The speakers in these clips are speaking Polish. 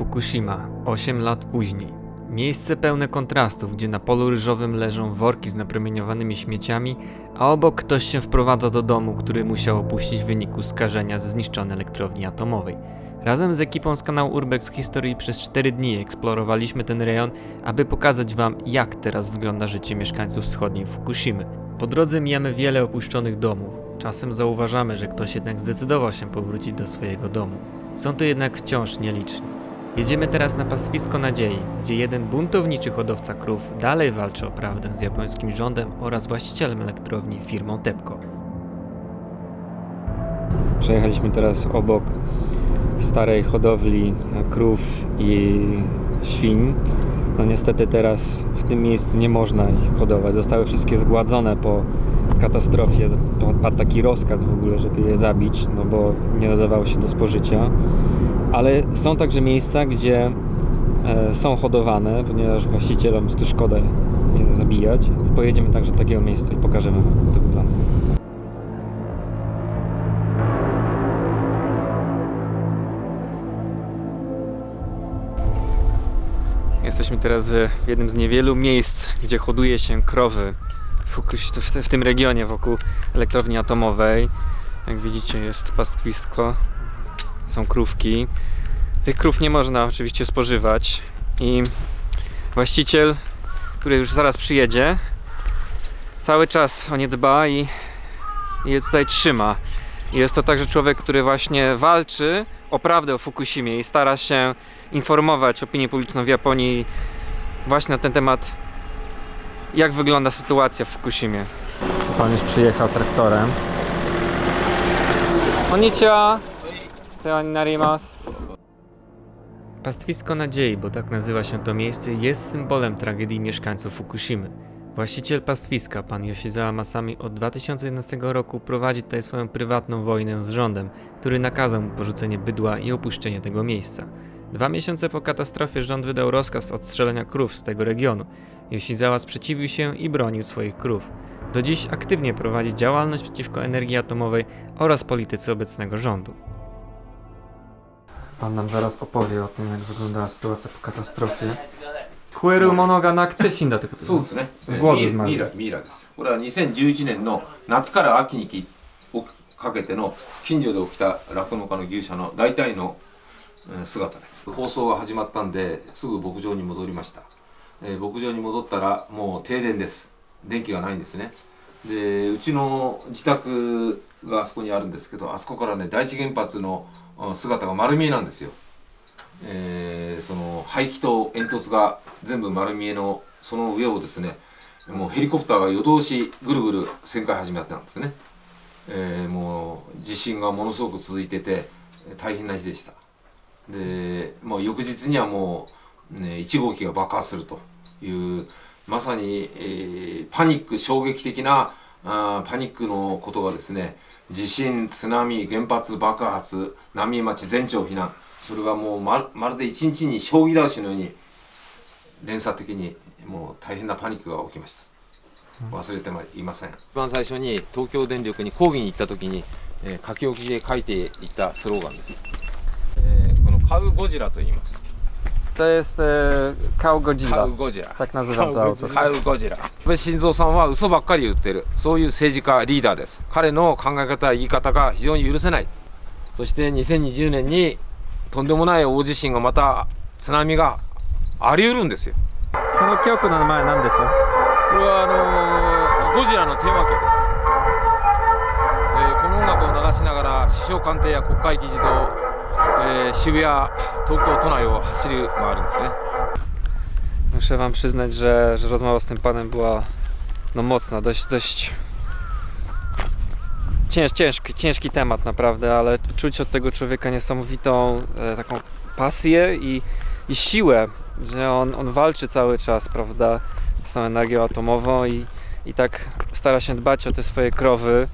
Fukushima, 8 lat później. Miejsce pełne kontrastów, gdzie na polu ryżowym leżą worki z napromieniowanymi śmieciami, a obok ktoś się wprowadza do domu, który musiał opuścić w wyniku skażenia ze zniszczonej elektrowni atomowej. Razem z ekipą z kanału Urbex History przez 4 dni eksplorowaliśmy ten rejon, aby pokazać Wam, jak teraz wygląda życie mieszkańców wschodniej Fukushimy. Po drodze mijamy wiele opuszczonych domów. Czasem zauważamy, że ktoś jednak zdecydował się powrócić do swojego domu. Są to jednak wciąż nieliczni. Jedziemy teraz na pastwisko nadziei, gdzie jeden buntowniczy hodowca krów dalej walczy o prawdę z japońskim rządem oraz właścicielem elektrowni firmą TEPCO. Przejechaliśmy teraz obok starej hodowli krów i świń. No niestety teraz w tym miejscu nie można ich hodować. Zostały wszystkie zgładzone po katastrofie. Padł taki rozkaz w ogóle, żeby je zabić, no bo nie nadawało się do spożycia. Ale są także miejsca, gdzie e, są hodowane, ponieważ właścicielom tu szkoda je zabijać, więc pojedziemy także do takiego miejsca i pokażemy Wam, jak to wygląda. Jesteśmy teraz w jednym z niewielu miejsc, gdzie hoduje się krowy w, w tym regionie wokół elektrowni atomowej. Jak widzicie jest pastwisko, są krówki. Tych krów nie można oczywiście spożywać i właściciel, który już zaraz przyjedzie, cały czas o nie dba i, i je tutaj trzyma. I jest to także człowiek, który właśnie walczy o prawdę o Fukushimie i stara się informować opinię publiczną w Japonii właśnie na ten temat, jak wygląda sytuacja w Fukushimie. Pan już przyjechał traktorem. Konnichiwa! Pastwisko Nadziei, bo tak nazywa się to miejsce, jest symbolem tragedii mieszkańców Fukushimy. Właściciel pastwiska, pan Yoshizawa Masami, od 2011 roku prowadzi tutaj swoją prywatną wojnę z rządem, który nakazał mu porzucenie bydła i opuszczenie tego miejsca. Dwa miesiące po katastrofie rząd wydał rozkaz odstrzelenia krów z tego regionu. Yoshizawa sprzeciwił się i bronił swoich krów. Do dziś aktywnie prowadzi działalność przeciwko energii atomowej oraz polityce obecnego rządu. Pan nam zaraz opowie o tym, jak wyglądała sytuacja po katastrofie. Kueru monoga nakte shinda ってことそうですね。スゴールミズマンイラミイラです。これは2011年の夏から秋にきをかけての近所で起きた酪農家の牛舎の大体のうん姿です。放送が始まったんですぐ牧場に戻りました。えー牧場に戻ったらもう停電です。電気がないんですね。でうちの自宅があそこにあるんですけどあそこからね第一原発のうん姿が丸見えなんですよ。えーその排気と煙突が全部丸見えのその上をですねもうヘリコプターが夜通しぐるぐる旋回始めたんですね、えーもう地震がものすごく続いてて大変な日でしたで、まあ、翌日にはもう、ね、1号機が爆破するというまさに、えーパニック衝撃的なあーパニックのことがですね。地震津波原発爆発浪江町全町避難。それがもうままるで一日に将棋倒しのように連鎖的にもう大変なパニックが起きました。忘れてはいません。一番最初に東京電力に抗議に行った時に、えー書き置きで書いていったスローガンです、えーこの「カウゴジラ」と言います To jest e, Kał カ Godzilla. ウゴジラ Tak nazywa to autor. カウゴジラ安倍晋三さんは嘘ばっかり言ってるそういう政治家リーダーです彼の考え方言い方が非常に許せないそして2020年にとんでもない大地震がまた津波があり得るんですよ。この曲の名前何ですこれはあのーゴジラのテーマ曲です、えーこの音楽を流しながら首相官邸や国会議事堂、えー渋谷東京都内を走り回るんですね Muszę wam przyznać, że, że rozmowa z tym panem była no mocna, dość, dość cięż, ciężki, ciężki temat naprawdę, ale czuć od tego człowieka niesamowitą e, taką pasję i, i siłę, że on, on walczy cały czas, prawda, z tą energią atomową i, i tak stara się dbać o te swoje krowy.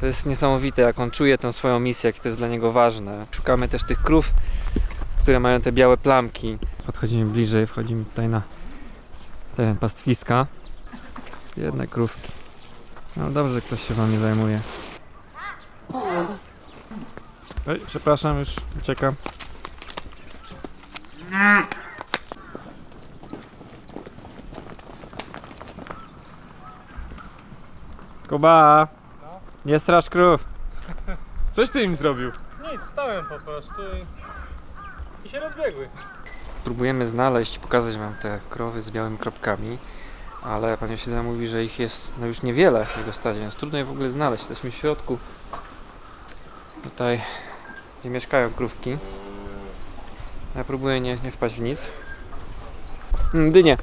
to jest niesamowite, jak on czuje tę swoją misję, jak to jest dla niego ważne. Szukamy też tych krów, które mają te białe plamki. Podchodzimy bliżej, wchodzimy tutaj na teren pastwiska. Jedne krówki. No dobrze, że ktoś się wami zajmuje. Oj, przepraszam, już uciekam. Kuba! Nie straż krów! Coś ty im zrobił? Nic, stałem po prostu i, i się rozbiegły. Próbujemy znaleźć, pokazać wam te krowy z białymi kropkami, ale pan Josieda mówi, że ich jest no już niewiele w jego stadzie, więc trudno je w ogóle znaleźć. Jesteśmy w środku, tutaj, gdzie mieszkają krówki. Ja próbuję nie, nie wpaść w nic. Mm, Dynie.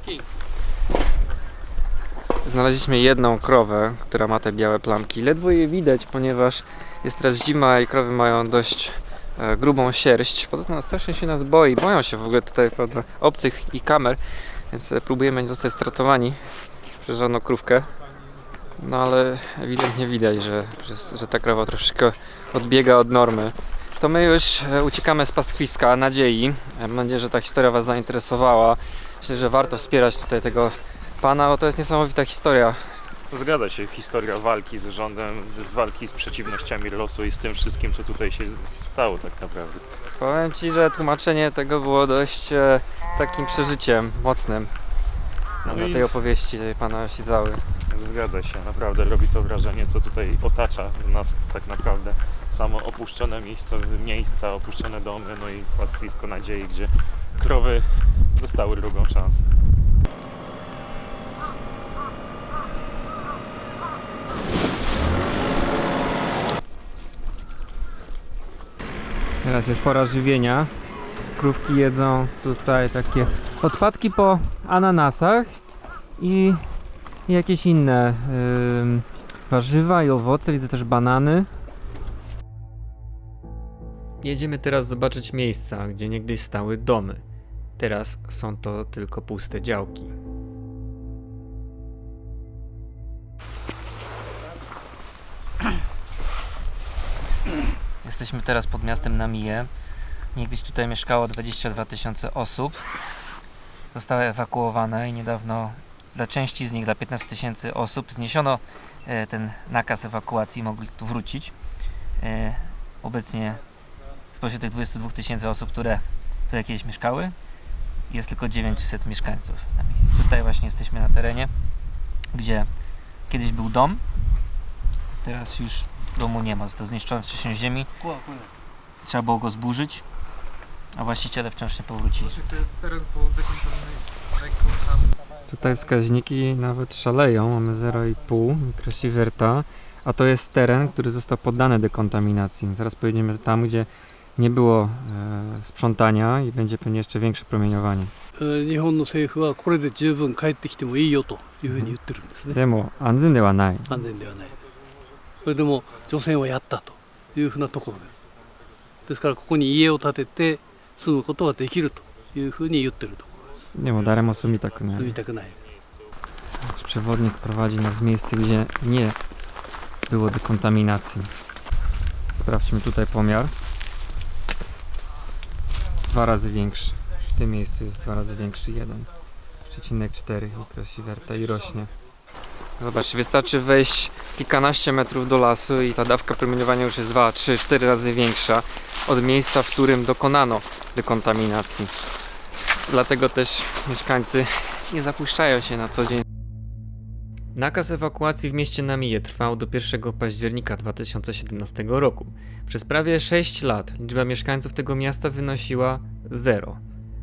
Znaleźliśmy jedną krowę, która ma te białe plamki. Ledwo je widać, ponieważ jest teraz zima i krowy mają dość e, grubą sierść. Poza tym strasznie się nas boi. Boją się w ogóle tutaj prawda, obcych i kamer, więc e, próbujemy nie zostać stratowani przez żadną krówkę. No ale ewidentnie widać, że, że, że ta krowa troszeczkę odbiega od normy. To my już e, uciekamy z pastwiska nadziei. Mam nadzieję, że ta historia Was zainteresowała. Myślę, że warto wspierać tutaj tego pana, bo to jest niesamowita historia. Zgadza się, historia walki z rządem, walki z przeciwnościami losu i z tym wszystkim, co tutaj się stało tak naprawdę. Powiem Ci, że tłumaczenie tego było dość e, takim przeżyciem mocnym No na i- tej opowieści pana Sidzały. Zgadza się, naprawdę robi to wrażenie, co tutaj otacza nas tak naprawdę. Samo opuszczone miejsca, miejsca opuszczone domy, no i pastwisko nadziei, gdzie krowy dostały drugą szansę. Teraz jest pora żywienia. Krówki jedzą tutaj takie odpadki po ananasach i jakieś inne ym, warzywa i owoce. Widzę też banany. Jedziemy teraz zobaczyć miejsca, gdzie niegdyś stały domy. Teraz są to tylko puste działki. Jesteśmy teraz pod miastem Namie. Niegdyś tutaj mieszkało 22 tysiące osób. Zostały ewakuowane i niedawno dla części z nich, dla 15 tysięcy osób, zniesiono e, ten nakaz ewakuacji, mogli tu wrócić. E, Obecnie spośród tych 22 tysięcy osób, które tutaj kiedyś mieszkały, jest tylko 900 mieszkańców. Tutaj właśnie jesteśmy na terenie, gdzie kiedyś był dom, teraz już domu nie ma, został zniszczony w trzęsieniu ziemi. Trzeba było go zburzyć, a właściciele wciąż nie powrócili. To jest teren po dekontaminacji. Tutaj wskaźniki nawet szaleją, mamy 0,5 mikrosiewerta, a to jest teren, który został poddany dekontaminacji. Zaraz pojedziemy tam, gdzie nie było e, sprzątania i będzie pewnie jeszcze większe promieniowanie. えー日本の政府はこれで十分帰ってきてもいいよというふうに言ってるんですね、でも安全ではない。安全ではない それでも除染はやったというふうなところですですからここに家を建てて住むことができるというふうに言ってるところですでも誰も住みたくない住み。たくない Przewodnik prowadzi nas w miejsce, gdzie nie było dekontaminacji. Sprawdźmy tutaj pomiar. Dwa razy większy. W tym miejscu jest dwa razy większy. 1,4 mikrosiewerta i rośnie. Zobacz, wystarczy wejść kilkanaście metrów do lasu i ta dawka promieniowania już jest 2, 3, 4 razy większa od miejsca, w którym dokonano dekontaminacji. Dlatego też mieszkańcy nie zapuszczają się na co dzień. Nakaz ewakuacji w mieście Namie trwał do 1 października 2017 roku. Przez prawie 6 lat liczba mieszkańców tego miasta wynosiła 0.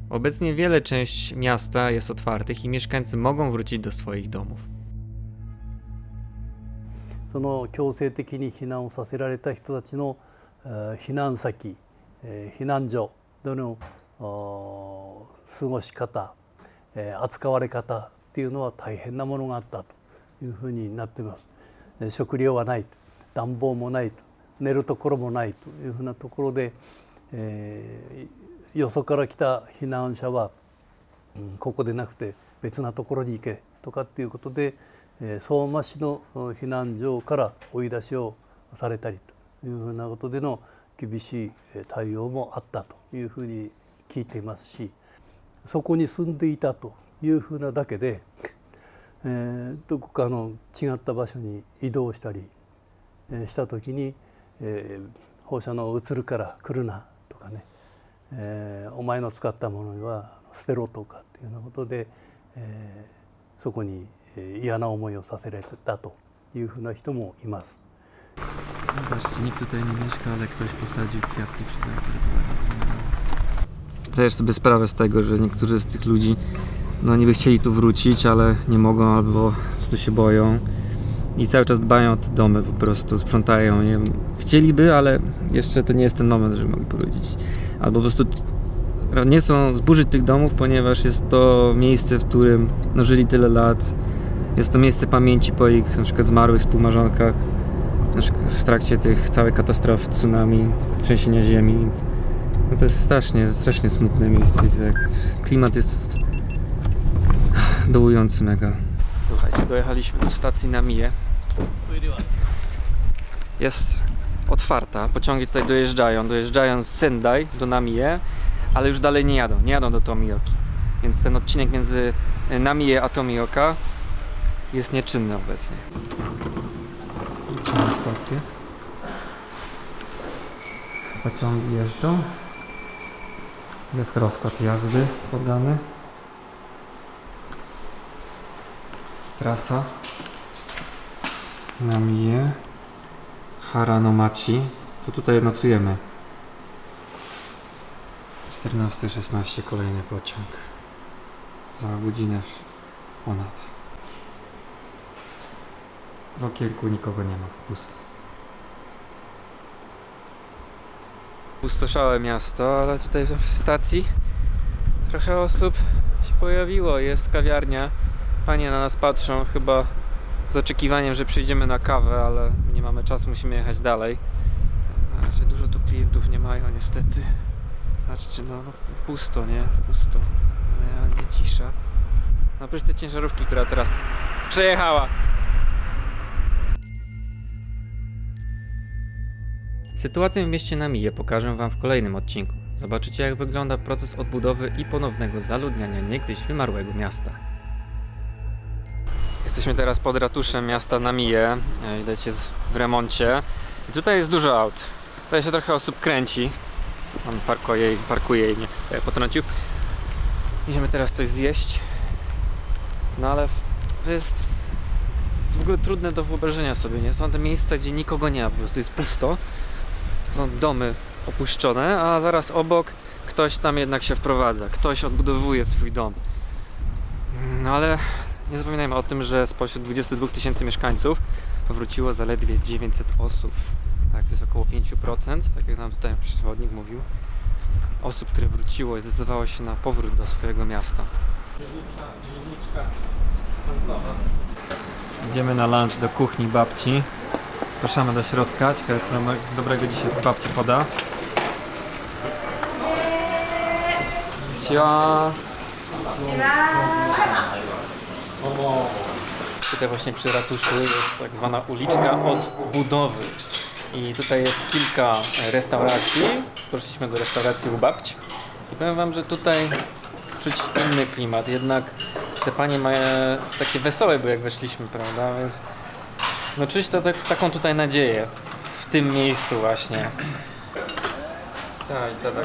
Obecnie wiele część miasta jest otwartych i mieszkańcy mogą wrócić do swoich domów. その強制的に避難をさせられた人たちの避難先、避難所での過ごし方、扱われ方っていうのは大変なものがあったというふうになっています。え食料はない暖房もない寝るところもないというふうなところで、えーよそから来た避難者はうんここでなくて別なところに行けとかっていうことで、相馬市の避難所から追い出しをされたりというふうなことでの厳しい対応もあったというふうに聞いていますしそこに住んでいたというふうなだけで、えーどこかの違った場所に移動したりした時に、えー放射能移るから来るなとかね、えーお前の使ったものは捨てろとかっていうようなことで、えーそこに嫌な思いをさせられたというふうな人もいます。 Zobaczcie, nikt tutaj nie mieszka, ale ktoś posadził kwiatki przy drodze, które prowadzą Zdajesz sobie sprawę z tego, że niektórzy z tych ludzi no niby chcieli tu wrócić, ale nie mogą albo po prostu się boją i cały czas dbają o te domy, po prostu sprzątają je. Chcieliby, ale jeszcze to nie jest ten moment, żeby mogli powrócić. Albo po prostu t- nie chcą zburzyć tych domów, ponieważ jest to miejsce, w którym no, żyli tyle lat. jest to miejsce pamięci po ich na przykład zmarłych współmarzonkach na w trakcie tych całej katastrofy, tsunami, trzęsienia ziemi. No to jest strasznie, strasznie smutne miejsce. klimat jest dołujący mega. Słuchajcie, dojechaliśmy do stacji Namie. Jest otwarta, pociągi tutaj dojeżdżają, dojeżdżają z Sendai do Namie, ale już dalej nie jadą, nie jadą do Tomioki. Więc ten odcinek między Namie a Tomioka jest nieczynny obecnie. Mamy stację. Pociągi jeżdżą. Jest rozkład jazdy podany. Trasa. Namie. Haranomachi. To tutaj nocujemy. 14.16 kolejny pociąg. Za godzinę ponad. W okienku nikogo nie ma, pusto. Pustoszałe miasto, ale tutaj przy stacji trochę osób się pojawiło. Jest kawiarnia. Panie na nas patrzą chyba z oczekiwaniem, że przyjdziemy na kawę, ale nie mamy czasu, musimy jechać dalej. Że dużo tu klientów nie mają niestety. Patrzcie, no, no pusto, nie? Pusto. Realnie cisza. No przecież te ciężarówki, która teraz przejechała. Sytuację w mieście Namije pokażę Wam w kolejnym odcinku. Zobaczycie jak wygląda proces odbudowy i ponownego zaludniania niegdyś wymarłego miasta. Jesteśmy teraz pod ratuszem miasta Namije. E, Widać jest w remoncie. I tutaj jest dużo aut. Tutaj się trochę osób kręci. On parkuje, parkuje i mnie e, potrącił. Idziemy teraz coś zjeść. No ale to jest w ogóle trudne do wyobrażenia sobie, nie? Są te miejsca, gdzie nikogo nie ma, po prostu jest pusto. Są domy opuszczone, a zaraz obok ktoś tam jednak się wprowadza, ktoś odbudowuje swój dom. No ale nie zapominajmy o tym, że spośród 22 tysięcy mieszkańców powróciło zaledwie 900 osób. Tak, to jest około 5%, tak jak nam tutaj przewodnik mówił. Osób, które wróciło i zdecydowało się na powrót do swojego miasta. Idziemy na lunch do kuchni babci. Zapraszamy do środka. Ciekawe co nam dobrego dzisiaj babci poda. Cia. Tutaj właśnie przy ratuszu jest tak zwana uliczka odbudowy. I tutaj jest kilka e, restauracji. Poszliśmy do restauracji u babci. I powiem wam, że tutaj czuć inny klimat. Jednak te panie mają takie wesołe były jak weszliśmy, prawda? Więc no czuć to tak, taką tutaj nadzieję w tym miejscu właśnie. Tak, i to tak.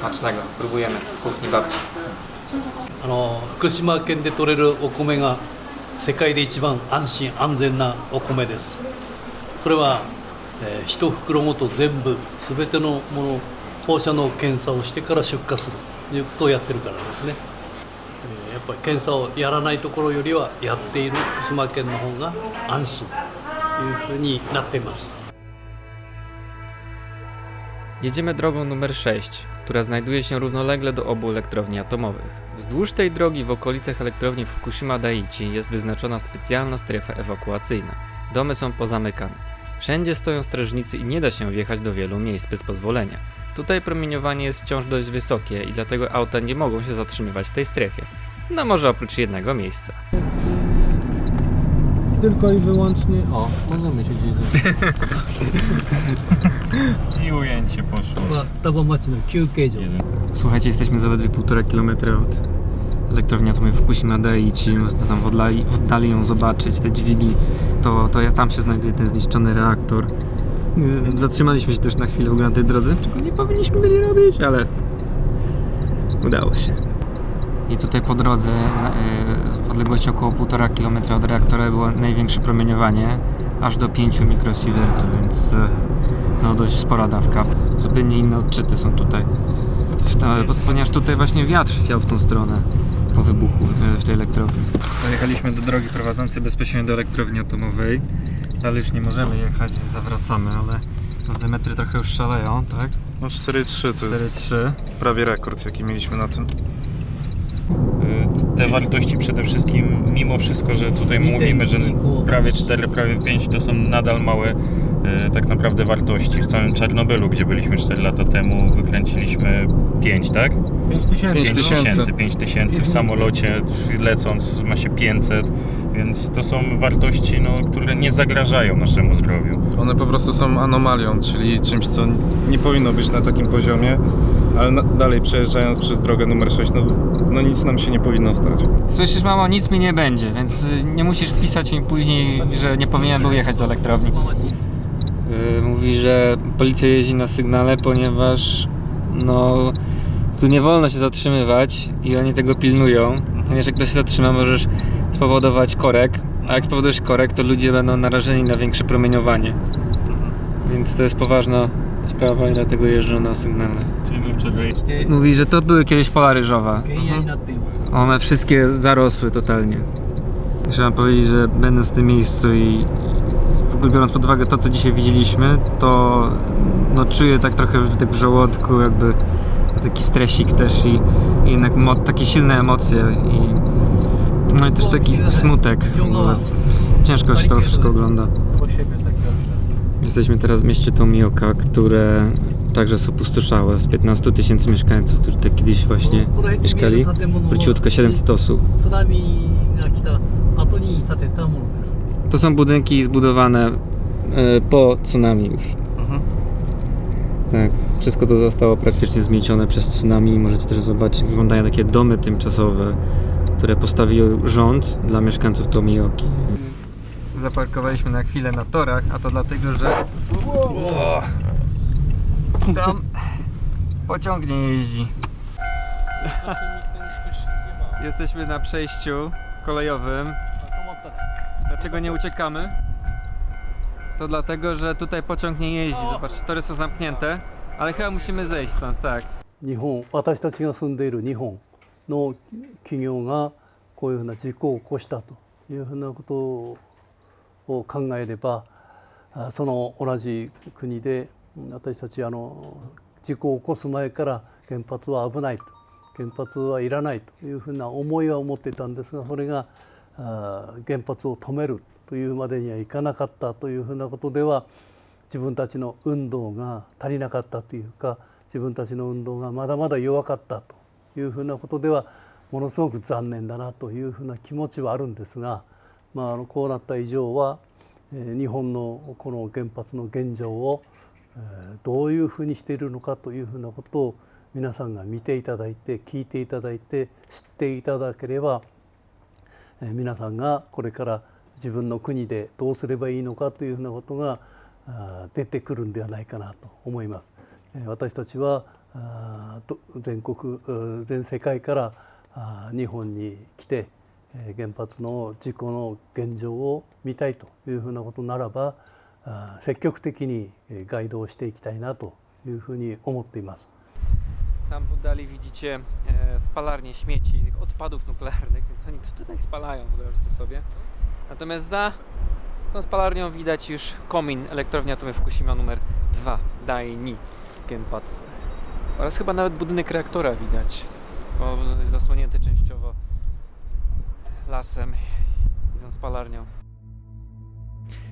Smacznego. Próbujemy. Kuchni babci. あの福島県で採れるお米が世界で一番安心安全なお米ですそれは、えー一袋ごと全部全てのもの放射能検査をしてから出荷するということをやってるからですね、えー やっぱり検査をやらないところよりはやっている福島県の方が安心というふうになっています Jedziemy drogą numer 6, która znajduje się równolegle do obu elektrowni atomowych. Wzdłuż tej drogi w okolicach elektrowni Fukushima Daiichi jest wyznaczona specjalna strefa ewakuacyjna. Domy są pozamykane. Wszędzie stoją strażnicy i nie da się wjechać do wielu miejsc bez pozwolenia. Tutaj promieniowanie jest wciąż dość wysokie i dlatego auta nie mogą się zatrzymywać w tej strefie. No może oprócz jednego miejsca. Tylko i wyłącznie. O, możemy się gdzieś zatrzymać. I ujęcie poszło. 双葉町の休憩所 Słuchajcie, jesteśmy zaledwie 1,5 km od elektrowni atomowej Fukushima Daiichi, można tam w oddali, w oddali ją zobaczyć, te dźwigi, to, to ja tam się znajduje ten zniszczony reaktor. Z, zatrzymaliśmy się też na chwilę w ogóle na tej drodze, czego nie powinniśmy byli robić, ale udało się. I tutaj po drodze, y, w odległości około 1,5 km od reaktora było największe promieniowanie, aż do 5 mikrosievertów, więc y, no dość spora dawka. Zupełnie inne odczyty są tutaj. Ponieważ tutaj właśnie wiatr wiał w tą stronę po wybuchu y, w tej elektrowni. Dojechaliśmy do drogi prowadzącej bezpośrednio do elektrowni atomowej. Dalej już nie możemy jechać, więc zawracamy, ale dozymetry trochę już szaleją, tak? No 4-3 to jest 4-3. prawie rekord jaki mieliśmy na tym. Y, Te wartości przede wszystkim, mimo wszystko, że tutaj mówimy, że prawie 4, prawie 5 to są nadal małe tak naprawdę wartości. W całym Czarnobylu, gdzie byliśmy 4 lata temu, wykręciliśmy 5, tak? 5000. 5 5 tysięcy. tysięcy, 5 tysięcy w samolocie lecąc ma się 500, więc to są wartości, no, które nie zagrażają naszemu zdrowiu. One po prostu są anomalią, czyli czymś, co nie powinno być na takim poziomie, ale na, dalej przejeżdżając przez drogę numer 6, no, no nic nam się nie powinno stać. Słyszysz, mamo, nic mi nie będzie, więc y, nie musisz pisać mi później, że nie powinien był jechać do elektrowni. Y, mówi, że policja jeździ na sygnale, ponieważ no tu nie wolno się zatrzymywać i oni tego pilnują. Ponieważ jak ktoś się zatrzyma, możesz spowodować korek, a jak spowodujesz korek, to ludzie będą narażeni na większe promieniowanie. Więc to jest poważna sprawa i dlatego jeżdżą na sygnale. Mówi, że to były kiedyś pola ryżowa. Mhm. One wszystkie zarosły totalnie. Trzeba powiedzieć, że będąc w tym miejscu i, biorąc pod uwagę to, co dzisiaj widzieliśmy, to no, czuję tak trochę tak w żołądku jakby taki stresik też i, i jednak mo- takie silne emocje i no i też taki smutek. Ciężko się to wszystko ogląda. Jesteśmy teraz w mieście Tomioka, które także opustoszałe z 15 tysięcy mieszkańców, którzy tutaj kiedyś właśnie mieszkali. Wróciło tylko 700 osób. To są budynki zbudowane e, po tsunami już. Mhm. Tak. Wszystko to zostało praktycznie zmiecione przez tsunami. Możecie też zobaczyć, jak wyglądają takie domy tymczasowe, które postawił rząd dla mieszkańców Tomioki. Zaparkowaliśmy na chwilę na torach, a to dlatego, że tam pociąg nie jeździ. Jesteśmy na przejściu kolejowym Dlaczego nie uciekamy? To dlatego, że tutaj pociąg nie jeździ. Zobacz, tory są zamknięte, ale chyba musimy zejść stąd, tak. 日本私たちが住んでいる日本の企業がこういうふうな事故を起こしたというふうなことを考えればあその同じ国でうん私たちあの事故を起こす前から原発は危ないと原発はいらないというふうな思いは持っていたんですがそれがあ 原発を止めるというまでにはいかなかったというふうなことでは自分たちの運動が足りなかったというか自分たちの運動がまだまだ弱かったというふうなことではものすごく残念だなというふうな気持ちはあるんですが、まあ、あのこうなった以上は、日本のこの原発の現状を、どういうふうにしているのかというふうなことを皆さんが見ていただいて聞いていただいて知っていただければ皆さんがこれから自分の国でどうすればいいのかというふうなことが出てくるんではないかなと思います。え私たちはあーど全国全世界からあ日本に来てえ原発の事故の現状を見たいというふうなことならばあ積極的にえーガイドをしていきたいなというふうに思っています。Tam w oddali widzicie e, spalarnię śmieci, tych odpadów nuklearnych, więc oni to tutaj spalają, wyobraźcie sobie. Natomiast za tą spalarnią widać już komin elektrowni atomowej Fukushima numer 2, Daini Genpatsu. Oraz chyba nawet budynek reaktora widać, tylko jest zasłonięty częściowo lasem i tą spalarnią.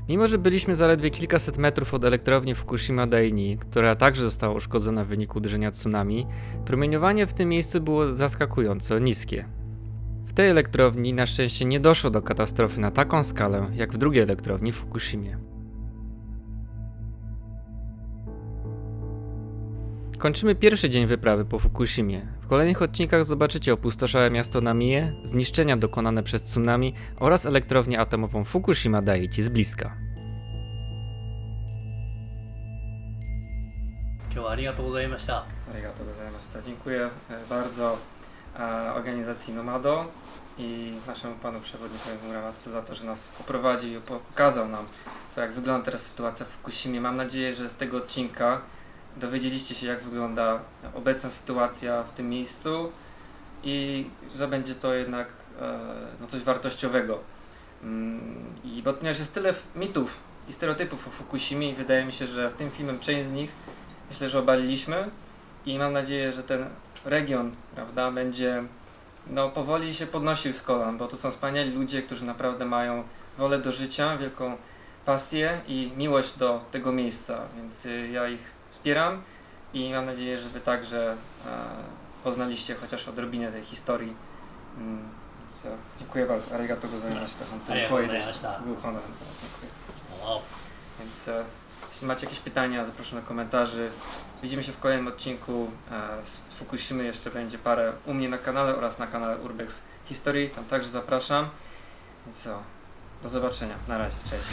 Mimo, że byliśmy zaledwie kilkaset metrów od elektrowni Fukushima Daini, która także została uszkodzona w wyniku uderzenia tsunami, promieniowanie w tym miejscu było zaskakująco niskie. W tej elektrowni na szczęście nie doszło do katastrofy na taką skalę, jak w drugiej elektrowni w Fukushimie. Kończymy pierwszy dzień wyprawy po Fukushimie. W kolejnych odcinkach zobaczycie opustoszałe miasto Namie, zniszczenia dokonane przez tsunami oraz elektrownię atomową Fukushima Daiichi z bliska. 今日はありがとうございました。 Arigato gozaimashita. Dziękuję e, bardzo e, organizacji Nomado i naszemu panu przewodnikowi Muramatsu za to, że nas poprowadził i pokazał nam to, jak wygląda teraz sytuacja w Fukushimie. Mam nadzieję, że z tego odcinka dowiedzieliście się, jak wygląda obecna sytuacja w tym miejscu i że będzie to jednak e, no, coś wartościowego. Mm, I bo ponieważ jest tyle mitów i stereotypów o Fukushimie i wydaje mi się, że tym filmem część z nich myślę, że obaliliśmy i mam nadzieję, że ten region, prawda, będzie no, powoli się podnosił z kolan, bo to są wspaniali ludzie, którzy naprawdę mają wolę do życia, wielką pasję i miłość do tego miejsca, więc y, ja ich wspieram i mam nadzieję, że Wy także e, poznaliście chociaż odrobinę tej historii. Mm, e, dziękuję bardzo. Arigato gozaimashita. Arigato gozaimashita. Był honorem. Dziękuję. Wow. Więc e, jeśli macie jakieś pytania, zapraszam do komentarzy. Widzimy się w kolejnym odcinku z Fukushimy. Jeszcze będzie parę u mnie na kanale oraz na kanale Urbex History. Tam także zapraszam. Więc co? Do zobaczenia. Na razie. Cześć.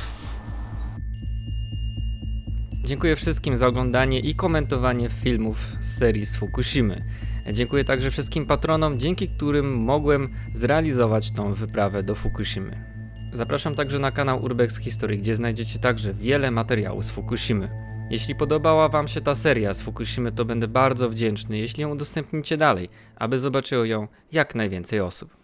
Dziękuję wszystkim za oglądanie i komentowanie filmów z serii z Fukushimy. Dziękuję także wszystkim patronom, dzięki którym mogłem zrealizować tą wyprawę do Fukushimy. Zapraszam także na kanał Urbex History, gdzie znajdziecie także wiele materiału z Fukushimy. Jeśli podobała Wam się ta seria z Fukushimy, to będę bardzo wdzięczny, jeśli ją udostępnicie dalej, aby zobaczyło ją jak najwięcej osób.